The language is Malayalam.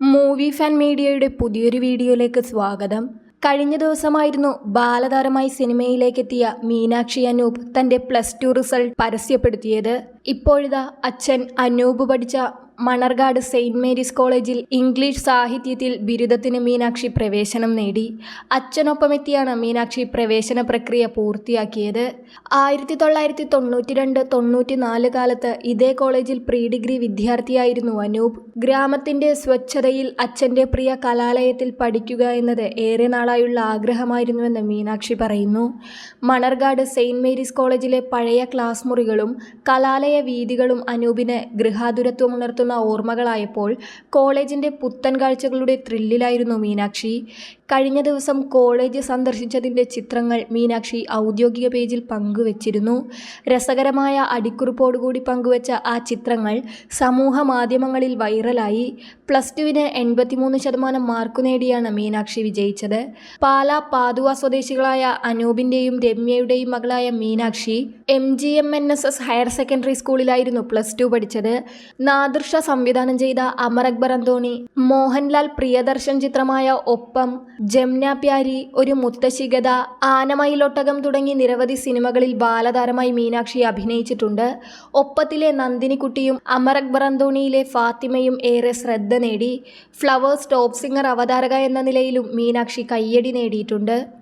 മൂവി ഫാൻ മീഡിയയുടെ പുതിയൊരു വീഡിയോയിലേക്ക് സ്വാഗതം. കഴിഞ്ഞ ദിവസമായിരുന്നു ബാലതാരമായി സിനിമയിലേക്കെത്തിയ മീനാക്ഷി അനൂപ് തന്റെ പ്ലസ് ടു റിസൾട്ട് പരസ്യപ്പെടുത്തിയത്. ഇപ്പോഴിതാ അച്ഛൻ അനൂപ് പഠിച്ച മണർകാട് സെയിന്റ് മേരീസ് കോളേജിൽ ഇംഗ്ലീഷ് സാഹിത്യത്തിൽ ബിരുദത്തിന് മീനാക്ഷി പ്രവേശനം നേടി. അച്ഛനൊപ്പമെത്തിയാണ് മീനാക്ഷി പ്രവേശന പ്രക്രിയ പൂർത്തിയാക്കിയത്. ആയിരത്തി തൊള്ളായിരത്തി തൊണ്ണൂറ്റി രണ്ട് തൊണ്ണൂറ്റി നാല് കാലത്ത് ഇതേ കോളേജിൽ പ്രീ ഡിഗ്രി വിദ്യാർത്ഥിയായിരുന്നു അനൂപ്. ഗ്രാമത്തിന്റെ സ്വച്ഛതയിൽ അച്ഛന്റെ പ്രിയ കലാലയത്തിൽ പഠിക്കുക എന്നത് ഏറെ നാളായുള്ള ആഗ്രഹമായിരുന്നുവെന്ന് മീനാക്ഷി പറയുന്നു. മണർകാട് സെയിന്റ് മേരീസ് കോളേജിലെ പഴയ ക്ലാസ് മുറികളും കലാലയ വീതികളും അനൂപിന് ഗൃഹാതുരത്വമുണർത്തുന്ന ഓർമ്മകളായപ്പോൾ കോളേജിന്റെ പുത്തൻ കാഴ്ചകളുടെ ത്രില്ലിലായിരുന്നു മീനാക്ഷി. കഴിഞ്ഞ ദിവസം കോളേജ് സന്ദർശിച്ചതിന്റെ ചിത്രങ്ങൾ മീനാക്ഷി ഔദ്യോഗിക പേജിൽ പങ്കുവച്ചിരുന്നു. രസകരമായ അടിക്കുറിപ്പോടുകൂടി പങ്കുവച്ച ആ ചിത്രങ്ങൾ സമൂഹ മാധ്യമങ്ങളിൽ വൈറലായി. പ്ലസ് ടുവിന് എൺപത്തിമൂന്ന് ശതമാനം മാർക്ക് നേടിയാണ് മീനാക്ഷി വിജയിച്ചത്. പാല പാതുവ സ്വദേശികളായ അനൂപിന്റെയും രമ്യയുടെയും മകളായ Meenakshi M G M N S S higher secondary സ്കൂളിലായിരുന്നു പ്ലസ് ടു പഠിച്ചത്. സംവിധാനം ചെയ്ത അമർ അക്ബർ അന്തോണി മോഹൻലാൽ പ്രിയദർശൻ ചിത്രമായ ഒപ്പം ജംന പ്യാരി ഒരു മുത്തശ്ശികത ആനമയിലൊട്ടകം തുടങ്ങി നിരവധി സിനിമകളിൽ ബാലതാരമായി മീനാക്ഷി അഭിനയിച്ചിട്ടുണ്ട്. ഒപ്പത്തിലെ നന്ദിനിക്കുട്ടിയും അമർ അക്ബർ അന്തോണിയിലെ ഫാത്തിമയും ഏറെ ശ്രദ്ധ നേടി. ഫ്ലവേഴ്സ് ടോപ്പ് സിംഗർ അവതാരക എന്ന നിലയിലും മീനാക്ഷി കയ്യടി നേടിയിട്ടുണ്ട്.